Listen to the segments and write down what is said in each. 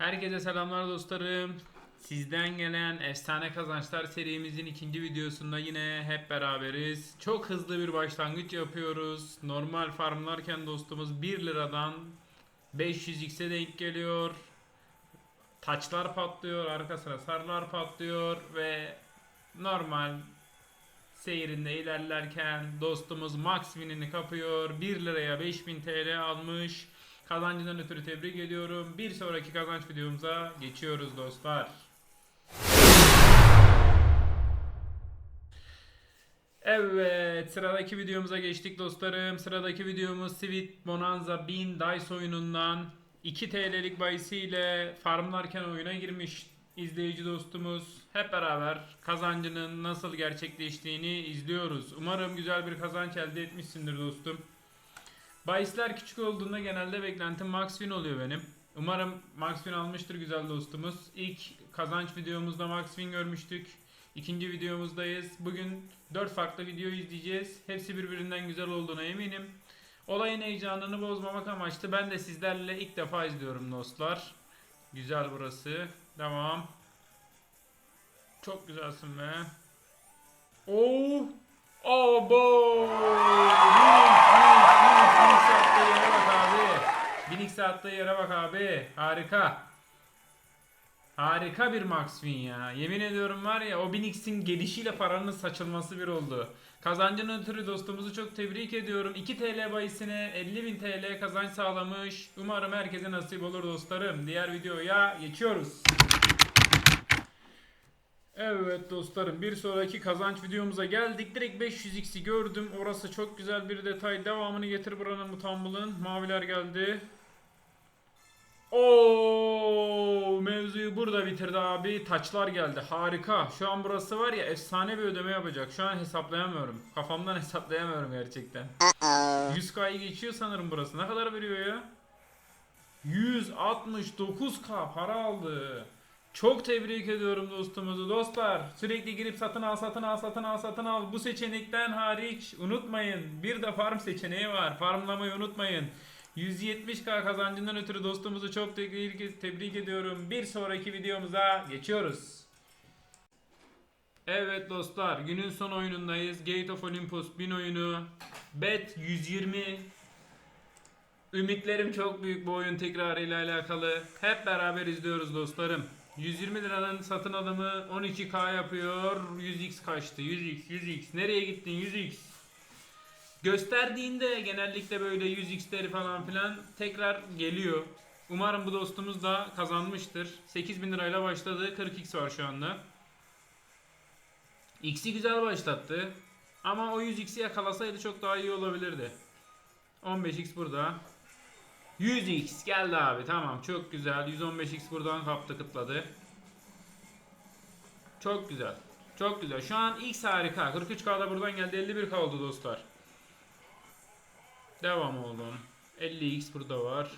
Herkese selamlar dostlarım. Sizden gelen efsane kazançlar serimizin ikinci videosunda yine hep beraberiz. Çok hızlı bir başlangıç yapıyoruz. Normal farmlarken dostumuz 1 liradan 500x'e denk geliyor. Taçlar patlıyor, arka sıra sarılar patlıyor ve normal seyrinde ilerlerken dostumuz max win'ini kapıyor. 1 liraya 5000 TL almış. Kazancından ötürü tebrik ediyorum. Bir sonraki kazanç videomuza geçiyoruz dostlar. Evet sıradaki videomuza geçtik dostlarım. Sıradaki videomuz Sweet Bonanza 1000 Dice oyunundan 2 TL'lik bayisiyle farmlarken oyuna girmiş izleyici dostumuz. Hep beraber kazancının nasıl gerçekleştiğini izliyoruz. Umarım güzel bir kazanç elde etmişsindir dostum. Bahisler küçük olduğunda genelde beklentim max win oluyor benim. Umarım max win almıştır güzel dostumuz. İlk kazanç videomuzda max win görmüştük. İkinci videomuzdayız. Bugün 4 farklı video izleyeceğiz. Hepsi birbirinden güzel olduğuna eminim. Olayın heyecanını bozmamak amaçlı ben de sizlerle ilk defa izliyorum dostlar. Güzel burası. Devam. Çok güzelsin be. Oo! Abo! Attığı yere bak abi. Harika. Harika bir Max Win ya. Yemin ediyorum var ya o Binix'in gelişiyle paranın saçılması bir oldu. Kazancının ötürü dostumuzu çok tebrik ediyorum. 2 TL bahisine 50.000 TL kazanç sağlamış. Umarım herkese nasip olur dostlarım. Diğer videoya geçiyoruz. Evet dostlarım bir sonraki kazanç videomuza geldik. Direkt 500x'i gördüm. Orası çok güzel bir detay. Devamını getir buranın bu tambulun. Maviler geldi. Oo mevzuyu burada bitirdi abi. Taçlar geldi. Harika. Şu an burası var ya efsane bir ödeme yapacak. Şu an hesaplayamıyorum. Kafamdan hesaplayamıyorum gerçekten. 100k'yı geçiyor sanırım burası. Ne kadar veriyor ya? 169k para aldı. Çok tebrik ediyorum dostumuzu dostlar. Sürekli girip satın al satın al satın al satın al. Bu seçenekten hariç unutmayın. Bir de farm seçeneği var. Farmlamayı unutmayın. 170k kazancından ötürü dostumuzu çok tebrik, tebrik ediyorum. Bir sonraki videomuza geçiyoruz. Evet dostlar günün son oyunundayız. Gate of Olympus 1000 oyunu. Bet 120 Ümitlerim çok büyük bu oyun tekrarıyla alakalı. Hep beraber izliyoruz dostlarım. 120 liranın satın alımı 12k yapıyor. 100x kaçtı? 100x, 100x. Nereye gittin 100x? Gösterdiğinde genellikle böyle 100x'leri falan filan tekrar geliyor. Umarım bu dostumuz da kazanmıştır. 8000 lirayla başladı. 40x var şu anda. X'i güzel başlattı. Ama o 100x'i yakalasaydı çok daha iyi olabilirdi. 15x burada. 100x geldi abi tamam çok güzel 115x buradan kaptı kıtladı çok güzel çok güzel şu an x harika 43k'da buradan geldi 51k oldu dostlar devam oğlum 50x burada var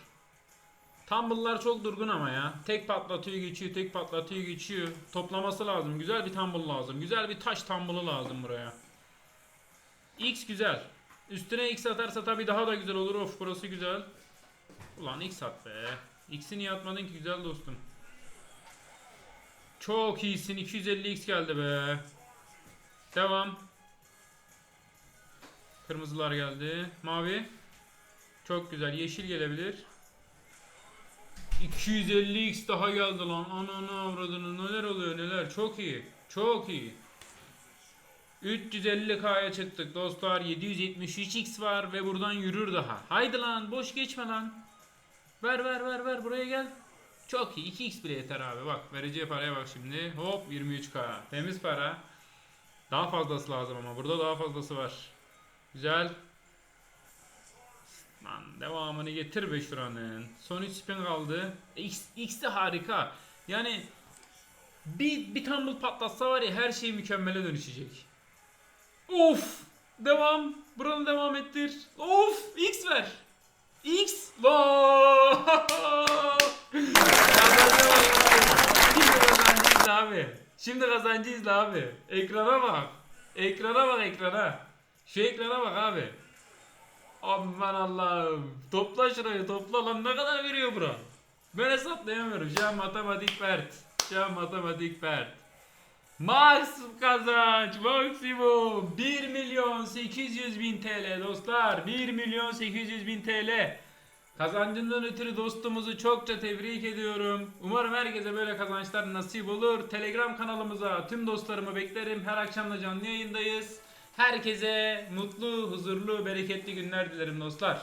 Tumble'lar çok durgun ama ya. Tek patlatıyor geçiyor, tek patlatıyor geçiyor. Toplaması lazım. Güzel bir tumble lazım. Güzel bir taş tumble'ı lazım buraya. X güzel. Üstüne X atarsa tabii daha da güzel olur. Of burası güzel. Ulan X at be. X'i niye atmadın ki güzel dostum? Çok iyisin. 250X geldi be. Devam. Kırmızılar geldi. Mavi. Çok güzel. Yeşil gelebilir. 250X daha geldi lan. Ananı avradını neler oluyor neler. Çok iyi. Çok iyi. 350k'ya çıktık dostlar. 773x var ve buradan yürür daha. Haydi lan boş geçme lan. Ver ver ver ver buraya gel. Çok iyi. 2x bile yeter abi. Bak vereceği paraya bak şimdi. Hop 23k. Temiz para. Daha fazlası lazım ama. Burada daha fazlası var. Güzel. Lan devamını getir be şuranın. Son 3 spin kaldı. X, X de harika. Yani bir, bir tumble patlatsa var ya her şey mükemmele dönüşecek. Of! Devam. Buranı devam ettir. Of! X ver. X. Şimdi kazancıyız abi. Ekrana bak. Ekrana bak ekrana. Şu ekrana bak abi. Aman Allah'ım. Topla şurayı topla lan ne kadar veriyor bura? Ben hesaplayamıyorum. Şu an matematik pert. Şu an matematik pert. Max kazanç maksimum 1 milyon 800 bin TL dostlar 1 milyon 800 bin TL Kazancından ötürü dostumuzu çokça tebrik ediyorum. Umarım herkese böyle kazançlar nasip olur. Telegram kanalımıza tüm dostlarımı beklerim. Her akşam da canlı yayındayız. Herkese mutlu, huzurlu, bereketli günler dilerim dostlar.